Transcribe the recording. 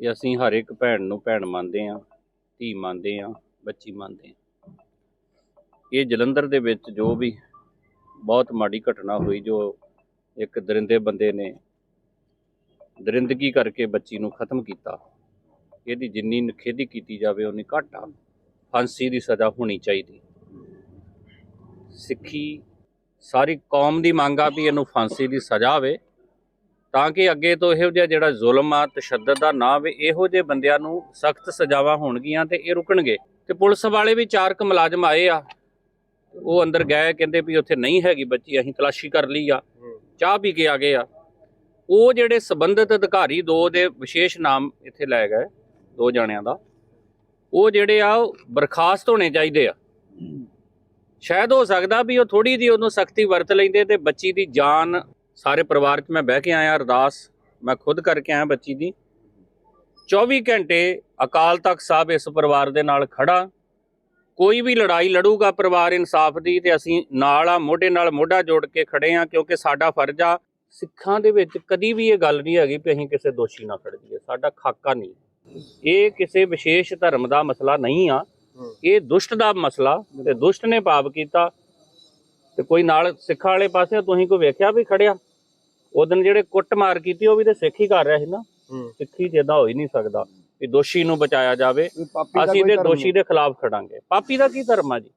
ਇਹ ਅਸੀਂ ਹਰ ਇੱਕ ਭੈਣ ਨੂੰ ਭੈਣ ਮੰਨਦੇ ਆ ਧੀ ਮੰਨਦੇ ਆ ਬੱਚੀ ਮੰਨਦੇ ਆ ਇਹ ਜਲੰਧਰ ਦੇ ਵਿੱਚ ਜੋ ਵੀ ਬਹੁਤ ਮਾੜੀ ਘਟਨਾ ਹੋਈ, ਜੋ ਇੱਕ ਦਰਿੰਦੇ ਬੰਦੇ ਨੇ ਦਰਿੰਦਗੀ ਕਰਕੇ ਬੱਚੀ ਨੂੰ ਖਤਮ ਕੀਤਾ, ਇਹਦੀ ਜਿੰਨੀ ਨਖੇਦੀ ਕੀਤੀ ਜਾਵੇ, ਉਨੀ ਘੱਟ ਆ। ਫਾਂਸੀ ਦੀ ਸਜ਼ਾ ਹੋਣੀ ਚਾਹੀਦੀ। ਸਿੱਖੀ, ਸਾਰੀ ਕੌਮ ਦੀ ਮੰਗ ਆ ਵੀ ਇਹਨੂੰ ਫਾਂਸੀ ਦੀ ਸਜ਼ਾ ਹੋਵੇ ਤਾਂ ਕਿ ਅੱਗੇ ਤੋਂ ਇਹੋ ਜਿਹਾ ਜਿਹੜਾ ਜ਼ੁਲਮ ਆ ਤਸ਼ੱਦਦ ਦਾ ਨਾ ਹੋਵੇ ਇਹੋ ਜਿਹੇ ਬੰਦਿਆਂ ਨੂੰ ਸਖਤ ਸਜ਼ਾਵਾਂ ਹੋਣਗੀਆਂ ਤੇ ਇਹ ਰੁਕਣਗੇ। ਤੇ ਪੁਲਿਸ ਵਾਲੇ ਵੀ ਚਾਰ ਕੁ ਮੁਲਾਜ਼ਮ ਆਏ ਆ। ਉਹ ਅੰਦਰ ਗਏ ਕਹਿੰਦੇ ਵੀ ਉੱਥੇ ਨਹੀਂ ਹੈਗੀ ਬੱਚੀ ਅਸੀਂ ਤਲਾਸ਼ੀ ਕਰ ਲਈ ਆ। ਚਾਹ ਪੀ ਕੇ ਆ ਗਏ ਆ। ਉਹ ਜਿਹੜੇ ਸਬੰਧਤ ਅਧਿਕਾਰੀ ਦੋ ਦੇ ਵਿਸ਼ੇਸ਼ ਨਾਮ ਇੱਥੇ ਲੈ ਗਏ ਦੋ ਜਣਿਆਂ ਦਾ। ਉਹ ਜਿਹੜੇ ਆ ਬਰਖਾਸਤ ਹੋਣੇ ਚਾਹੀਦੇ ਆ। ਸ਼ਾਇਦ ਹੋ ਸਕਦਾ ਵੀ ਉਹ ਥੋੜੀ ਜਿਹੀ ਉਹਨੂੰ ਸਖਤੀ ਵਰਤ ਲੈਂਦੇ ਤੇ ਬੱਚੀ ਦੀ ਜਾਨ ਸਾਰੇ ਪਰਿਵਾਰ 'ਚ ਮੈਂ ਬਹਿ ਕੇ ਆਇਆ, ਅਰਦਾਸ ਮੈਂ ਖੁਦ ਕਰਕੇ ਆਇਆ ਬੱਚੀ ਦੀ। 24 ਘੰਟੇ ਅਕਾਲ ਤਖਤ ਸਾਹਿਬ ਇਸ ਪਰਿਵਾਰ ਦੇ ਨਾਲ ਖੜਾ। ਕੋਈ ਵੀ ਲੜਾਈ ਲੜੂਗਾ ਪਰਿਵਾਰ ਇਨਸਾਫ ਦੀ ਤੇ ਅਸੀਂ ਨਾਲ ਆ, ਮੋਢੇ ਨਾਲ ਮੋਢਾ ਜੋੜ ਕੇ ਖੜੇ ਆ ਕਿਉਂਕਿ ਸਾਡਾ ਫਰਜ਼ ਆ। ਸਿੱਖਾਂ ਦੇ ਵਿੱਚ ਕਦੀ ਵੀ ਇਹ ਗੱਲ ਨਹੀਂ ਹੈਗੀ ਕਿ ਅਸੀਂ ਕਿਸੇ ਦੋਸ਼ੀ ਨਾਲ ਖੜ ਜਾਈਏ, ਸਾਡਾ ਖਾਕਾ ਨਹੀਂ। ਇਹ ਕਿਸੇ ਵਿਸ਼ੇਸ਼ ਧਰਮ ਦਾ ਮਸਲਾ ਨਹੀਂ ਆ। ਇਹ ਦੁਸ਼ਟ ਦਾ ਮਸਲਾ ਤੇ ਦੁਸ਼ਟ ਨੇ ਪਾਪ ਕੀਤਾ ਤੇ ਕੋਈ ਨਾਲ ਸਿੱਖਾਂ ਵਾਲੇ ਪਾਸੇ ਤੁਸੀਂ ਕੋਈ ਵੇਖਿਆ ਵੀ ਖੜਿਆ ਉਹ ਦਿਨ ਜਿਹੜੇ ਕੁੱਟ ਮਾਰ ਕੀਤੀ ਉਹ ਵੀ ਤੇ ਸਿੱਖ ਹੀ ਕਰ ਰਿਹਾ ਸੀ ਨਾ। ਸਿੱਖੀ ਜਿੱਦਾਂ ਹੋ ਹੀ ਨਹੀਂ ਸਕਦਾ ਵੀ ਦੋਸ਼ੀ ਨੂੰ ਬਚਾਇਆ ਜਾਵੇ। ਅਸੀਂ ਤੇ ਦੋਸ਼ੀ ਦੇ ਖਿਲਾਫ ਖੜਾਂਗੇ। ਪਾਪੀ ਦਾ ਕੀ ਧਰਮ ਆ ਜੀ?